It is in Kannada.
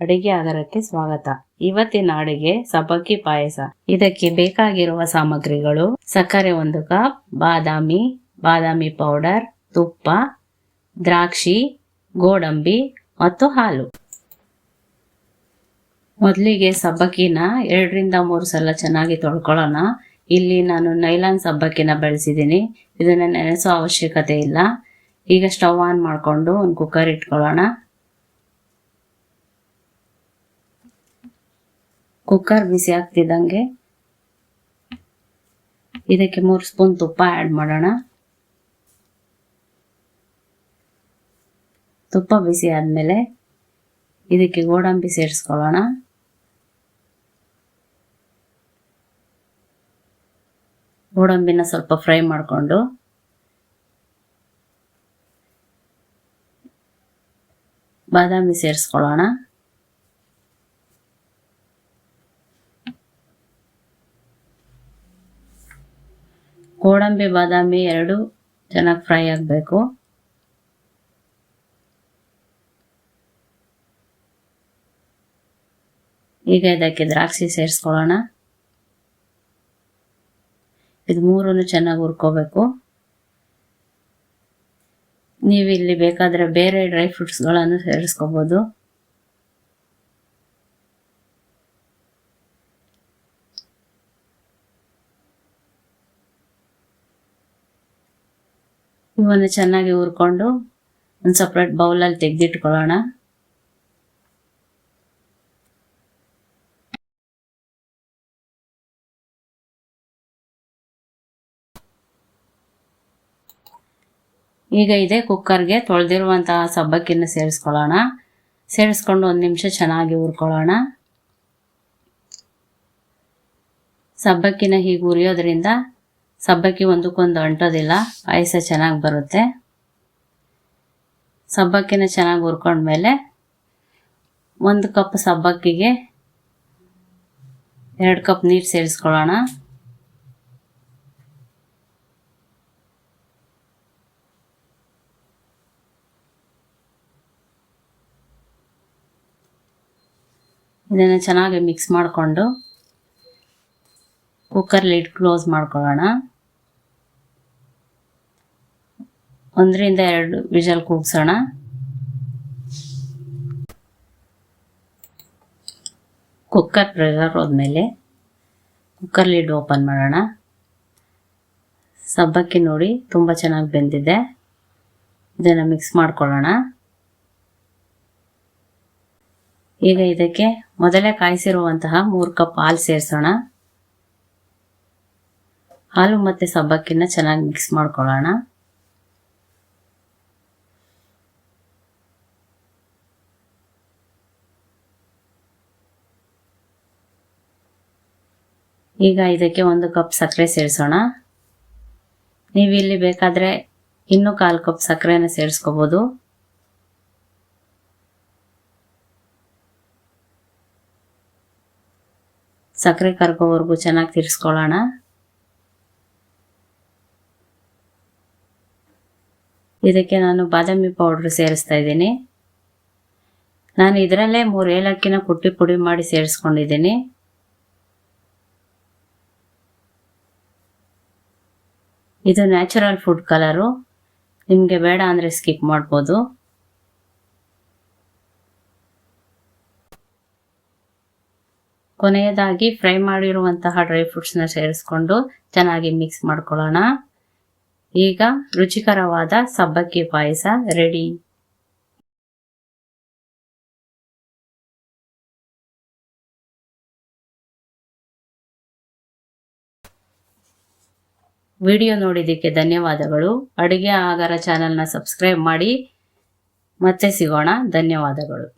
ಅಡಿಗೆ ಆಗರಕ್ಕೆ ಸ್ವಾಗತ. ಇವತ್ತಿನ ಅಡಿಗೆ ಸಬ್ಬಕ್ಕಿ ಪಾಯಸ. ಇದಕ್ಕೆ ಬೇಕಾಗಿರುವ ಸಾಮಗ್ರಿಗಳು ಸಕ್ಕರೆ ಒಂದು ಕಪ್, ಬಾದಾಮಿ ಬಾದಾಮಿ ಪೌಡರ್, ತುಪ್ಪ, ದ್ರಾಕ್ಷಿ, ಗೋಡಂಬಿ ಮತ್ತು ಹಾಲು. ಮೊದಲಿಗೆ ಸಬ್ಬಕ್ಕಿನ ಎರಡರಿಂದ ಮೂರು ಸಲ ಚೆನ್ನಾಗಿ ತೊಳ್ಕೊಳ್ಳೋಣ. ಇಲ್ಲಿ ನಾನು ನೈಲಾನ್ ಸಬ್ಬಕ್ಕಿನ ಬೆಳೆಸಿದ್ದೀನಿ. ಇದನ್ನು ನೆನೆಸೋ ಅವಶ್ಯಕತೆ ಇಲ್ಲ. ಈಗ ಸ್ಟವ್ ಆನ್ ಮಾಡಿಕೊಂಡು ಒಂದು ಕುಕ್ಕರ್ ಇಟ್ಕೊಳ್ಳೋಣ. ಕುಕ್ಕರ್ ಬಿಸಿ ಆಗ್ತಿದ್ದಂಗೆ. ಇದಕ್ಕೆ ಮೂರು ಸ್ಪೂನ್ ತುಪ್ಪ ಆ್ಯಡ್ ಮಾಡೋಣ. ತುಪ್ಪ ಬಿಸಿ ಆದಮೇಲೆ ಇದಕ್ಕೆ ಗೋಡಂಬಿ ಸೇರಿಸ್ಕೊಳ್ಳೋಣ. ಗೋಡಂಬಿನ ಸ್ವಲ್ಪ ಫ್ರೈ ಮಾಡಿಕೊಂಡು ಬಾದಾಮಿ ಸೇರಿಸ್ಕೊಳ್ಳೋಣ. ಗೋಡಂಬಿ ಬಾದಾಮಿ ಎರಡು ಚೆನ್ನಾಗಿ ಫ್ರೈ ಆಗಬೇಕು. ಈಗ ಇದಕ್ಕೆ ದ್ರಾಕ್ಷಿ ಸೇರಿಸ್ಕೊಳ್ಳೋಣ. ಇದು ಮೂರನ್ನು ಚೆನ್ನಾಗಿ ಹುರ್ಕೋಬೇಕು. ನೀವು ಇಲ್ಲಿ ಬೇಕಾದರೆ ಬೇರೆ ಡ್ರೈ ಫ್ರೂಟ್ಸ್ಗಳನ್ನು ಸೇರಿಸ್ಕೋಬೋದು. ಇವನ್ನು ಚೆನ್ನಾಗಿ ಹುರ್ಕೊಂಡು ಒಂದು ಸಪ್ರೇಟ್ ಬೌಲಲ್ಲಿ ತೆಗೆದಿಟ್ಕೊಳ್ಳೋಣ. ಈಗ ಇದೆ ಕುಕ್ಕರ್ಗೆ ತೊಳೆದಿರುವಂತಹ ಸಬ್ಬಕ್ಕಿನ ಸೇರಿಸ್ಕೊಳ್ಳೋಣ. ಸೇರಿಸ್ಕೊಂಡು ಒಂದು ನಿಮಿಷ ಚೆನ್ನಾಗಿ ಹುರ್ಕೊಳ್ಳೋಣ ಸಬ್ಬಕ್ಕಿನ ಹೀಗೆ ಹುರಿಯೋದ್ರಿಂದ ಸಬ್ಬಕ್ಕಿ ಒಂದಕ್ಕೊಂದು ಅಂಟೋದಿಲ್ಲ, ಪಾಯಸ ಚೆನ್ನಾಗಿ ಬರುತ್ತೆ. ಸಬ್ಬಕ್ಕಿನ ಚೆನ್ನಾಗಿ ಹುರ್ಕೊಂಡ್ಮೇಲೆ ಒಂದು ಕಪ್ ಸಬ್ಬಕ್ಕಿಗೆ ಎರಡು ಕಪ್ ನೀರು ಸೇರಿಸ್ಕೊಳ್ಳೋಣ. ಇದನ್ನು ಚೆನ್ನಾಗಿ ಮಿಕ್ಸ್ ಮಾಡಿಕೊಂಡು ಕುಕ್ಕರ್ ಲಿಡ್ ಕ್ಲೋಸ್ ಮಾಡ್ಕೊಳ್ಳೋಣ. ಒಂದರಿಂದ ಎರಡು ವಿಷಲ್ ಕೂಗ್ಸೋಣ. ಕುಕ್ಕರ್ ಪ್ರೆಷರ್ ಹೋದ್ಮೇಲೆ ಕುಕ್ಕರ್ ಲಿಡ್ ಓಪನ್ ಮಾಡೋಣ. ಸಬ್ಬಕ್ಕಿ ನೋಡಿ ತುಂಬ ಚೆನ್ನಾಗಿ ಬೆಂದಿದೆ. ಇದನ್ನು ಮಿಕ್ಸ್ ಮಾಡ್ಕೊಳ್ಳೋಣ. ಈಗ ಇದಕ್ಕೆ ಮೊದಲೇ ಕಾಯಿಸಿರುವಂತಹ ಮೂರು ಕಪ್ ಹಾಲು ಸೇರಿಸೋಣ. ಹಾಲು ಮತ್ತು ಸಬ್ಬಕ್ಕಿನ ಚೆನ್ನಾಗಿ ಮಿಕ್ಸ್ ಮಾಡ್ಕೊಳ್ಳೋಣ. ಈಗ ಇದಕ್ಕೆ ಒಂದು ಕಪ್ ಸಕ್ಕರೆ ಸೇರಿಸೋಣ. ನೀವು ಇಲ್ಲಿ ಬೇಕಾದರೆ ಇನ್ನೂ ಕಾಲು ಕಪ್ ಸಕ್ಕರೆನ ಸೇರಿಸ್ಕೋಬೋದು. ಸಕ್ಕರೆ ಕರ್ಕೋವರೆಗೂ ಚೆನ್ನಾಗಿ ತಿರ್ಸ್ಕೊಳ್ಳೋಣ. ಇದಕ್ಕೆ ನಾನು ಬಾದಾಮಿ ಪೌಡ್ರ್ ಸೇರಿಸ್ತಾ ಇದ್ದೀನಿ. ನಾನು ಇದರಲ್ಲೇ ಮೂರು ಏಲಕ್ಕಿನ ಕುಟ್ಟಿ ಪುಡಿ ಮಾಡಿ ಸೇರಿಸ್ಕೊಂಡಿದ್ದೀನಿ. ಇದು ನ್ಯಾಚುರಲ್ ಫುಡ್ ಕಲರು. ನಿಮಗೆ ಬೇಡ ಅಂದರೆ ಸ್ಕಿಪ್ ಮಾಡ್ಬೋದು. ಕೊನೆಯದಾಗಿ ಫ್ರೈ ಮಾಡಿರುವಂತಹ ಡ್ರೈ ಫ್ರೂಟ್ಸ್ನ ಸೇರಿಸ್ಕೊಂಡು ಚೆನ್ನಾಗಿ ಮಿಕ್ಸ್ ಮಾಡ್ಕೊಳ್ಳೋಣ. ಈಗ ರುಚಿಕರವಾದ ಸಬ್ಬಕ್ಕಿ ಪಾಯಸ ರೆಡಿ ವಿಡಿಯೋ ನೋಡಿದ್ದಕ್ಕೆ ಧನ್ಯವಾದಗಳು. ಅಡುಗೆ ಆಗರ ಚಾನಲ್ನ ಸಬ್ಸ್ಕ್ರೈಬ್ ಮಾಡಿ ಮತ್ತೆ ಸಿಗೋಣ. ಧನ್ಯವಾದಗಳು.